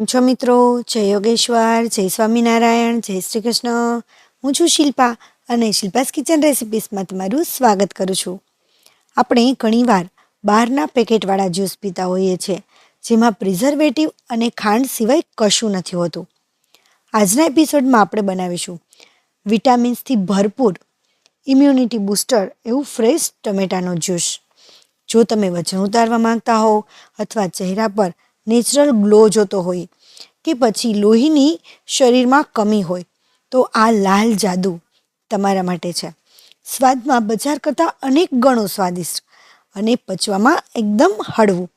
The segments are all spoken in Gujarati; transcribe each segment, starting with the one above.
છો મિત્રો? જય યોગેશ્વર, જય સ્વામિનારાયણ, જય શ્રી કૃષ્ણ. હું છું શિલ્પા અને શિલ્પાસ કિચન રેસિપીસમાં તમારું સ્વાગત કરું છું. આપણે ઘણીવાર બહારના પેકેટવાળા જ્યુસ પીતા હોઈએ છીએ, જેમાં પ્રિઝર્વેટિવ અને ખાંડ સિવાય કશું નથી હોતું. આજના એપિસોડમાં આપણે બનાવીશું વિટામિન્સથી ભરપૂર ઇમ્યુનિટી બૂસ્ટર એવું ફ્રેશ ટમેટાનો જ્યુસ. જો તમે વજન ઉતારવા માંગતા હો અથવા ચહેરા પર નેચરલ ગ્લો જોતો હોય કે પછી લોહીની શરીરમાં કમી હોય, તો આ લાલ જાદુ તમારા માટે છે. સ્વાદમાં બજાર કરતાં અનેક ગણો સ્વાદિષ્ટ અને પચવામાં એકદમ હળવું.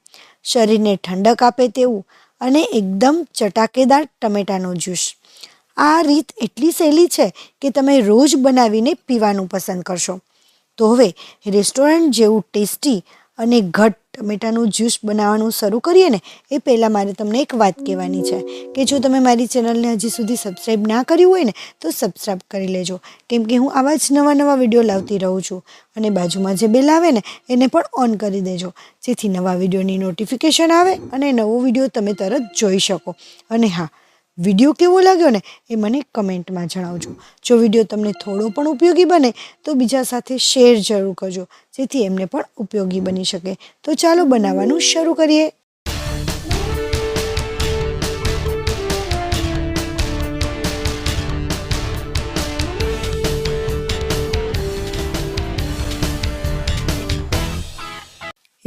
શરીરને ઠંડક આપે તેવું અને એકદમ ચટાકેદાર ટમેટાનો જ્યુસ. આ રીત એટલી સહેલી છે કે તમે રોજ બનાવીને પીવાનું પસંદ કરશો. તો હવે રેસ્ટોરન્ટ જેવું ટેસ્ટી અને ઘટ ટમેટાનું જ્યુસ બનાવવાનું શરૂ કરીએ ને, એ પહેલાં મારે તમને એક વાત કહેવાની છે કે જો તમે મારી ચેનલને હજી સુધી સબસ્ક્રાઈબ ના કર્યું હોય ને, તો સબસ્ક્રાઈબ કરી લેજો. કેમ કે હું આવા જ નવા નવા વીડિયો લાવતી રહું છું અને બાજુમાં જે બેલ આવે ને, એને પણ ઓન કરી દેજો. જેથી નવા વિડીયોની નોટિફિકેશન આવે અને નવો વીડિયો તમે તરત જોઈ શકો. અને હા વીડિયો કેવો લાગ્યો ને એ મને કમેન્ટમાં જણાવજો. જો વીડિયો તમને થોડો પણ ઉપયોગી બને, તો બીજા સાથે શેર જરૂર કરજો, જેથી એમને પણ ઉપયોગી બની શકે. તો ચાલો બનાવવાનું શરૂ કરીએ.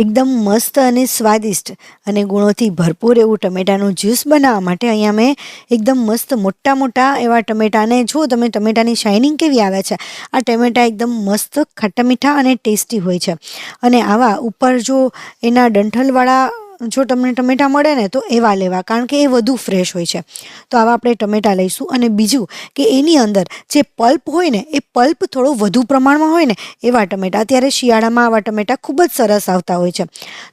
એકદમ મસ્ત અને સ્વાદિષ્ટ અને ગુણોથી ભરપૂર એવું ટમેટાનું જ્યુસ બનાવવા માટે અહીંયા મેં એકદમ મસ્ત મોટા મોટા એવા ટમેટાને જો તમે, ટમેટાની શાઇનિંગ કેવી આવે છે. આ ટમેટા એકદમ મસ્ત ખાટા મીઠા અને ટેસ્ટી હોય છે. અને આવા ઉપર જો એના ડંઠલવાળા જો તમને ટમેટાં મળે ને, તો એવા લેવા, કારણ કે એ વધુ ફ્રેશ હોય છે. તો આવા આપણે ટમેટાં લઈશું. અને બીજું કે એની અંદર જે પલ્પ હોય ને, એ પલ્પ થોડો વધુ પ્રમાણમાં હોય ને, એવા ટમેટા. અત્યારે શિયાળામાં આવા ટમેટાં ખૂબ જ સરસ આવતા હોય છે.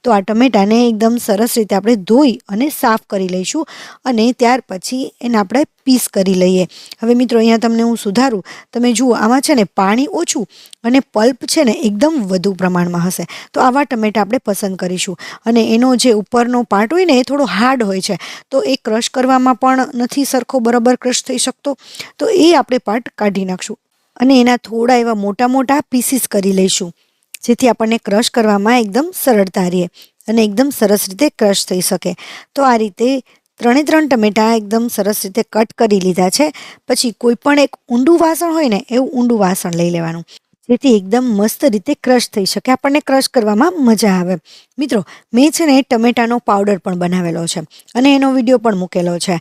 તો આ ટમેટાને એકદમ સરસ રીતે આપણે ધોઈ અને સાફ કરી લઈશું. અને ત્યાર પછી એને આપણે પીસ કરી લઈએ. હવે મિત્રો, અહીંયા તમને હું સુધારું. તમે જુઓ, આમાં છે ને પાણી ઓછું અને પલ્પ છે ને એકદમ વધુ પ્રમાણમાં હશે. તો આવા ટમેટા આપણે પસંદ કરીશું. અને એનો જે ઉપરનો પાર્ટ હોય ને, એ થોડો હાર્ડ હોય છે. તો એ ક્રશ કરવામાં પણ નથી સરખો બરાબર ક્રશ થઈ શકતો. તો એ આપણે પાર્ટ કાઢી નાખશું. અને એના થોડા એવા મોટા મોટા પીસીસ કરી લઈશું. જેથી આપણને ક્રશ કરવામાં એકદમ સરળતા રહે અને એકદમ સરસ રીતે ક્રશ થઈ શકે. તો આ રીતે ત્રણે ત્રણ ટમેટાં એકદમ સરસ રીતે કટ કરી લીધા છે. પછી કોઈ પણ એક ઊંડું વાસણ હોય ને, એવું ઊંડું વાસણ લઈ લેવાનું. જેથી એકદમ મસ્ત રીતે ક્રશ થઈ શકે. આપણને ક્રશ કરવામાં મજા આવે. મિત્રો, મેં છે ને ટમેટાનો પાવડર પણ બનાવેલો છે અને એનો વીડિયો પણ મૂકેલો છે.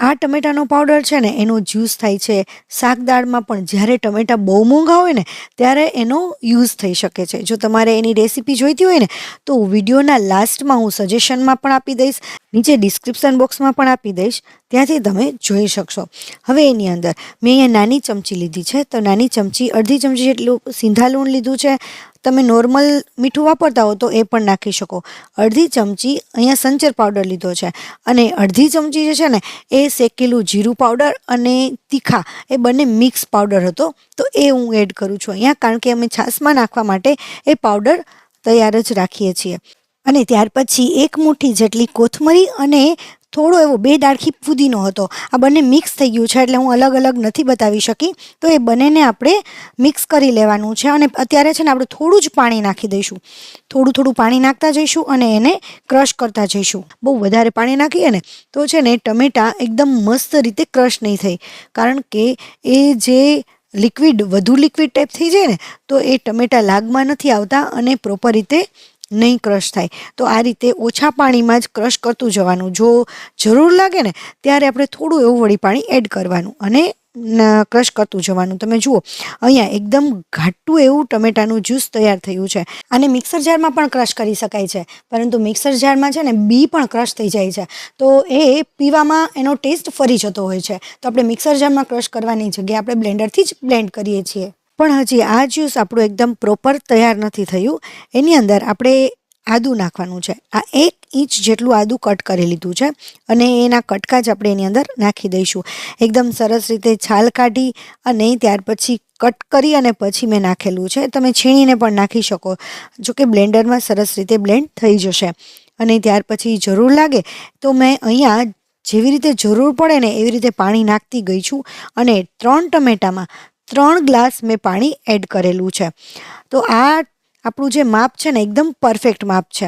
આ ટમેટાનો પાવડર છે ને, એનો જ્યુસ થાય છે. શાક દાળમાં પણ જ્યારે ટમેટા બહુ મોંઘા હોય ને, ત્યારે એનો યુઝ થઈ શકે છે. જો તમારે એની રેસીપી જોઈતી હોય ને, તો વિડીયોના લાસ્ટમાં હું સજેશનમાં પણ આપી દઈશ, નીચે ડિસ્ક્રિપ્શન બોક્સમાં પણ આપી દઈશ, ત્યાંથી તમે જોઈ શકશો. હવે એની અંદર, મેં અહીંયા નાની ચમચી લીધી છે. તો નાની ચમચી, અડધી ચમચી જેટલું સીંધા લૂણ લીધું છે તમે નોર્મલ મીઠું વાપરતા હો તો એ પણ નાખી શકો. અડધી ચમચી અહીંયા સંચર પાવડર લીધો છે. અને અડધી ચમચી જે છે ને, એ શેકેલું જીરું પાવડર અને તીખા, એ બંને મિક્સ પાવડર હતો. તો એ હું એડ કરું છું અહીંયા, કારણ કે અમે છાશમાં નાખવા માટે એ પાવડર તૈયાર જ રાખીએ છીએ. અને ત્યાર પછી એક મુઠ્ઠી જેટલી કોથમરી અને થોડો એવો બે ડાળખી ફુદીનો હતો. આ બંને મિક્સ થઈ ગયું છે એટલે હું અલગ અલગ નથી બતાવી શકી. તો એ બંનેને આપણે મિક્સ કરી લેવાનું છે અને અત્યારે છે ને આપણે થોડું જ પાણી નાખી દઈશું. થોડું થોડું પાણી નાખતા જઈશું અને એને ક્રશ કરતા જઈશું. બહુ વધારે પાણી નાખીએ ને તો છે ને ટમેટાં એકદમ મસ્ત રીતે ક્રશ નહીં થઈ. કારણ કે એ જે લિક્વિડ વધુ લિક્વિડ ટાઈપ થઈ જાય ને તો એ ટમેટાં લાગમાં નથી આવતા અને પ્રોપર રીતે નહીં ક્રશ થાય. તો આ રીતે ઓછા પાણીમાં જ ક્રશ કરતું જવાનું. જો જરૂર લાગે ને, ત્યારે આપણે થોડું એવું વળી પાણી એડ કરવાનું અને ક્રશ કરતું જવાનું. તમે જુઓ, અહીંયા એકદમ ઘાટું એવું ટમેટાનું જ્યુસ તૈયાર થયું છે. અને મિક્સર જારમાં પણ ક્રશ કરી શકાય છે. પરંતુ મિક્સર જારમાં છે ને બી પણ ક્રશ થઈ જાય છે. તો એ પીવામાં એનો ટેસ્ટ ફરી જતો હોય છે. તો આપણે મિક્સર જારમાં ક્રશ કરવાની જગ્યાએ આપણે બ્લેન્ડરથી જ બ્લેન્ડ કરીએ છીએ. પણ હજી આ જ્યુસ આપણું એકદમ પ્રોપર તૈયાર નથી થયું. એની અંદર આપણે આદું નાખવાનું છે. આ એક ઇંચ જેટલું આદું કટ કરી લીધું છે અને એના કટકા જ આપણે એની અંદર નાખી દઈશું. એકદમ સરસ રીતે છાલ કાઢી અને ત્યાર પછી કટ કરી અને પછી મેં નાખેલું છે. તમે છીણીને પણ નાખી શકો. જો કે બ્લેન્ડરમાં સરસ રીતે બ્લેન્ડ થઈ જશે. અને ત્યાર પછી જરૂર લાગે તો મેં અહીંયા જેવી રીતે જરૂર પડે ને એવી રીતે પાણી નાખતી ગઈ છું. અને ત્રણ ટમેટામાં ત્રણ ગ્લાસ મેં પાણી એડ કરેલું છે. તો આ આપણું જે માપ છે ને, એકદમ પરફેક્ટ માપ છે.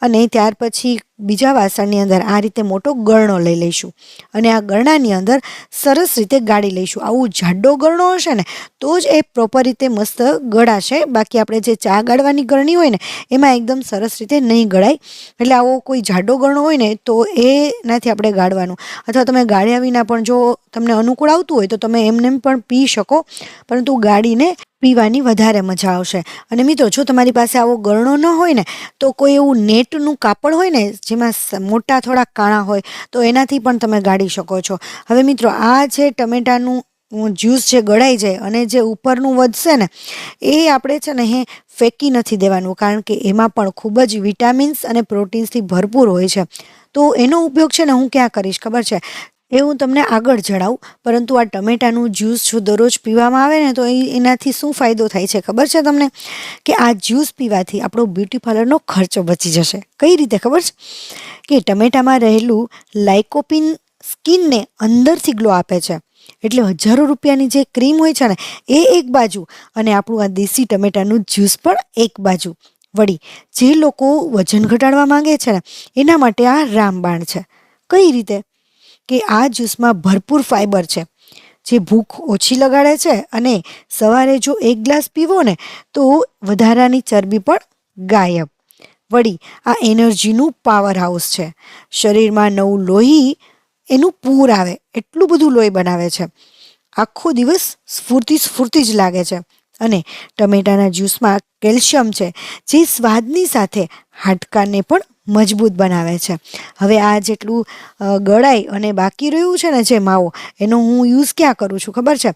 અને ત્યાર પછી બીજા વાસણની અંદર આ રીતે મોટો ગરણો લઈ લઈશું અને આ ગરણાની અંદર સરસ રીતે ગાળી લઈશું. આવું જાડો ગરણો હશે ને, તો જ એ પ્રોપર રીતે મસ્ત ગળાશે. બાકી આપણે જે ચા ગાળવાની ગરણી હોય ને, એમાં એકદમ સરસ રીતે નહીં ગળાય. એટલે આવો કોઈ જાડો ગરણો હોય ને, તો એનાથી આપણે ગાળવાનું. અથવા તમે ગાળ્યા વિના પણ જો તમને અનુકૂળ આવતું હોય, તો તમે એમને પણ પી શકો. પરંતુ ગાળીને પીવાની વધારે મજા આવશે. અને મિત્રો, જો તમારી પાસે આવો ગરણો ન હોય ને, તો કોઈ એવું નેટનું કાપડ હોય ને જેમાં મોટા થોડા કાણા હોય, તો એનાથી પણ તમે ગાળી શકો છો. હવે મિત્રો, આ જે ટમેટાનું જ્યુસ જે ગળાઈ જાય અને જે ઉપરનું વધશે ને, એ આપણે છે ને એ ફેંકી નથી દેવાનું, કારણ કે એમાં પણ ખૂબ જ વિટામિન્સ અને પ્રોટીન્સથી ભરપૂર હોય છે. તો એનો ઉપયોગ છે ને હું ક્યાં કરીશ? ખબર છે? એ હું તમને આગળ જણાવું. પરંતુ આ ટમેટાનું જ્યુસ જો દરરોજ પીવામાં આવે ને તો એનાથી શું ફાયદો થાય છે ખબર છે તમને? કે આ જ્યુસ પીવાથી આપણો બ્યુટી પાર્લરનો ખર્ચો બચી જશે. કઈ રીતે ખબર છે? કે ટમેટામાં રહેલું લાઇકોપિન સ્કિનને અંદરથી ગ્લો આપે છે. એટલે હજારો રૂપિયાની જે ક્રીમ હોય છે ને, એ એક બાજુ અને આપણું આ દેશી ટમેટાનું જ્યુસ પણ એક બાજુ. વળી, જે લોકો વજન ઘટાડવા માંગે છે ને, એના માટે આ રામબાણ છે. કઈ રીતે? કે આ જ્યુસમાં ભરપૂર ફાઇબર છે, જે ભૂખ ઓછી લગાડે છે અને સવારે જો એક ગ્લાસ પીવો ને તો વધારાની ચરબી પણ ગાયબ. વળી, આ એનર્જીનું પાવર હાઉસ છે. શરીરમાં નવું લોહી એનું પૂર આવે, એટલું બધું લોહી બનાવે છે. આખો દિવસ સ્ફૂર્તિ સ્ફૂર્તિ જ લાગે છે. અને ટમેટાના જ્યુસમાં કેલ્શિયમ છે, જે સ્વાદની સાથે હાડકાને પણ મજબૂત બનાવે છે. હવે આ જેટલું ગળાઈ અને બાકી રહ્યું છે ને જે માવો, એનો હું યુઝ ક્યાં કરું છું ખબર છે?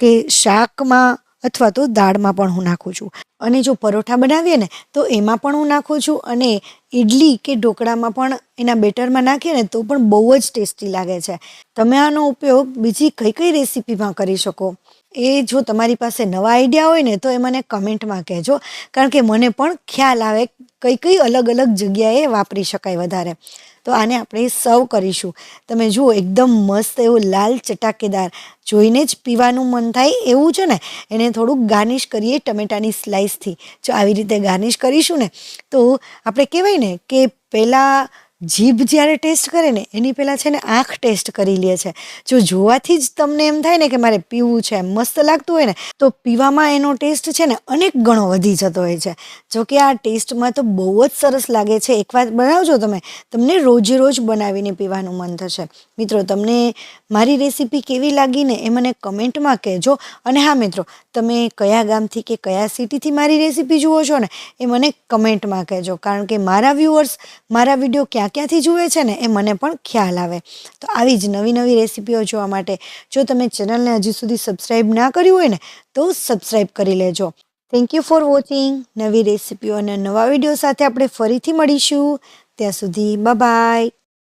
કે શાકમાં અથવા તો દાળમાં પણ હું નાખું છું. અને જો પરોઠા બનાવીએ ને, તો એમાં પણ હું નાખું છું અને ઇડલી કે ઢોકળામાં પણ એના બેટરમાં નાખીએ ને, તો પણ બહુ જ ટેસ્ટી લાગે છે. તમે આનો ઉપયોગ બીજી કઈ કઈ રેસીપીમાં કરી શકો? એ જો તમારી પાસે નવા આઈડિયા હોય ને, તો એ મને કમેન્ટમાં કહેજો. કારણ કે મને પણ ખ્યાલ આવે કઈ કઈ અલગ અલગ જગ્યાએ વાપરી શકાય વધારે. તો આને આપણે સર્વ કરીશું. તમે જુઓ, એકદમ મસ્ત એવું લાલ ચટાકેદાર, જોઈને જ પીવાનું મન થાય એવું છે ને, એને થોડુંક ગાર્નિશ કરીએ ટમેટાની સ્લાઇસથી જો આવી રીતે ગાર્નિશ કરીશું ને, તો આપણે કહેવાય ને કે પહેલાં જીભ જ્યારે ટેસ્ટ કરે ને, એની પહેલાં છે ને આંખ ટેસ્ટ કરી લે છે. જો જોવાથી જ તમને એમ થાય ને કે મારે પીવું છે એમ મસ્ત લાગતું હોય ને, તો પીવામાં એનો ટેસ્ટ છે ને અનેક ગણો વધી જતો હોય છે. જો કે આ ટેસ્ટમાં તો બહુ જ સરસ લાગે છે. એકવાર બનાવજો તમે, તમને રોજે રોજ બનાવીને પીવાનું મન થશે. મિત્રો, તમને મારી રેસીપી કેવી લાગી ને એ મને કમેન્ટમાં કહેજો. અને હા, મિત્રો, તમે કયા ગામથી કે કયા સિટીથી મારી રેસીપી જુઓ છો ને, એ મને કમેન્ટમાં કહેજો. કારણ કે મારા વ્યૂઅર્સ, મારા વીડિયો ક્યાં ક્યાં ક્યાંથી જુએ છે ને એ મને પણ ખ્યાલ આવે. તો આવી જ નવી નવી રેસીપીઓ જોવા માટે જો તમે ચેનલને હજી સુધી સબસ્ક્રાઈબ ના કર્યું હોય ને, તો સબસ્ક્રાઈબ કરી લેજો. થેન્ક યુ ફોર વોચિંગ નવી રેસીપીઓ અને નવા વીડિયો સાથે આપણે ફરીથી મળીશું. ત્યાં સુધી બાય